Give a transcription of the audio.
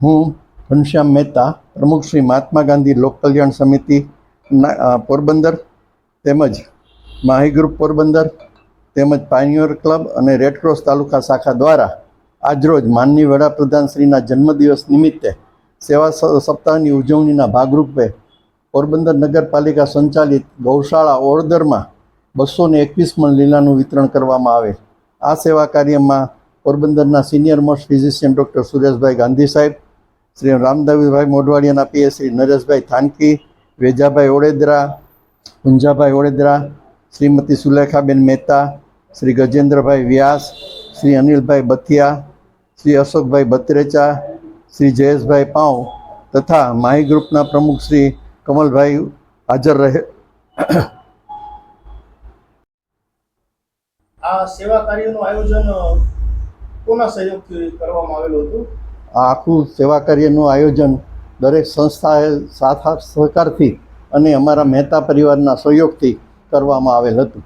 હું ઘનશ્યામ મહેતા, પ્રમુખ શ્રી મહાત્મા ગાંધી લોક કલ્યાણ સમિતિ પોરબંદર, તેમજ માહી ગ્રુપ પોરબંદર, તેમજ પાયનિયર ક્લબ અને રેડક્રોસ તાલુકા શાખા દ્વારા આજરોજ માનનીય વડાપ્રધાન શ્રીના જન્મદિવસ નિમિત્તે સેવા સપ્તાહની ઉજવણીના ભાગરૂપે પોરબંદર નગરપાલિકા સંચાલિત ગૌશાળા ઓળદરમાં બસો ને એકવીસ મણ લીલાનું વિતરણ કરવામાં આવે. આ સેવા કાર્યમાં પોરબંદરના senior most physician doctor Sureshbhai Gandhi સાહેબ શ્રી રામદાવીભાઈ મોઢવાડિયાના પીએ શ્રી નરેશભાઈ થાનકી, વેજાભાઈ ઓળેદરા પુંજાભાઈ ઓળેદરા શ્રીમતી સુલેખાબેન મહેતા, શ્રી ગજેન્દ્રભાઈ વ્યાસ, શ્રી અનિલભાઈ બથિયા, શ્રી અશોકભાઈ બત્રેચા, શ્રી જયેશભાઈ પાઉ તથા માહી ગ્રુપના પ્રમુખ શ્રી કમલભાઈ હાજર રહે. આ સેવા કાર્યનું આયોજન કોના સહયોગથી કરવામાં આવેલું હતું? આ આખું સેવા કાર્યનું આયોજન દરેક સંસ્થાએ સાથ સહકારથી અને અમારા મહેતા પરિવારના સહયોગથી કરવામાં આવેલ હતું.